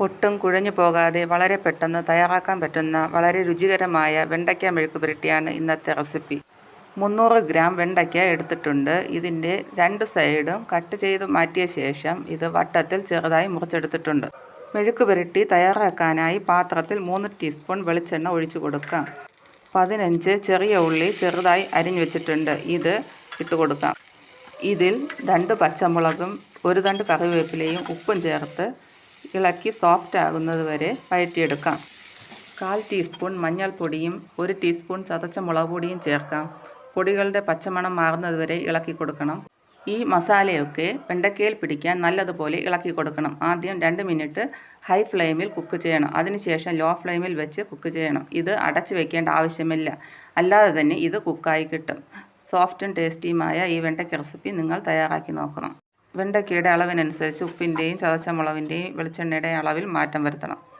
ഒട്ടും കുഴഞ്ഞു പോകാതെ വളരെ പെട്ടെന്ന് തയ്യാറാക്കാൻ പറ്റുന്ന വളരെ രുചികരമായ വെണ്ടയ്ക്ക മെഴുക്ക് പുരട്ടിയാണ് ഇന്നത്തെ റെസിപ്പി. മുന്നൂറ് ഗ്രാം വെണ്ടയ്ക്ക എടുത്തിട്ടുണ്ട്. ഇതിന്റെ രണ്ട് സൈഡും കട്ട് ചെയ്ത് മാറ്റിയ ശേഷം ഇത് വട്ടത്തിൽ ചെറുതായി മുറിച്ചെടുത്തിട്ടുണ്ട്. മെഴുക്ക് പുരട്ടി തയ്യാറാക്കാനായി പാത്രത്തിൽ മൂന്ന് ടീസ്പൂൺ വെളിച്ചെണ്ണ ഒഴിച്ചു കൊടുക്കാം. പതിനഞ്ച് ചെറിയ ഉള്ളി ചെറുതായി അരിഞ്ഞു വെച്ചിട്ടുണ്ട്. ഇത് ഇട്ട് കൊടുക്കാം. ഇതിൽ രണ്ട് പച്ചമുളകും ഒരു തണ്ട് കറിവേപ്പിലയും ഉപ്പും ചേർത്ത് ഇളക്കി സോഫ്റ്റ് ആകുന്നത് വരെ വഴറ്റിയെടുക്കാം കാൽ ടീസ്പൂൺ മഞ്ഞൾപ്പൊടിയും ഒരു ടീസ്പൂൺ ചതച്ച മുളക് പൊടിയും ചേർക്കാം. പൊടികളുടെ പച്ചമണം മാറുന്നത് വരെ ഇളക്കി കൊടുക്കണം. ഈ മസാലയൊക്കെ വെണ്ടയ്ക്കയിൽ പിടിക്കാൻ നല്ലതുപോലെ ഇളക്കി കൊടുക്കണം. ആദ്യം രണ്ട് മിനിറ്റ് ഹൈ ഫ്ലെയിമിൽ കുക്ക് ചെയ്യണം. അതിനുശേഷം ലോ ഫ്ലെയിമിൽ വെച്ച് കുക്ക് ചെയ്യണം. ഇത് അടച്ചു വെക്കേണ്ട ആവശ്യമില്ല. അല്ലാതെ തന്നെ ഇത് കുക്കായി കിട്ടും. സോഫ്റ്റും ടേസ്റ്റിയുമായ ഈ വെണ്ടയ്ക്ക റെസിപ്പി നിങ്ങൾ തയ്യാറാക്കി നോക്കണം. വെണ്ടയ്ക്കയുടെ അളവിനനുസരിച്ച് ഉപ്പിന്റെയും ചതച്ച മുളകിന്റെയും വെളിച്ചെണ്ണയുടെയും അളവിൽ മാറ്റം വരുത്തണം.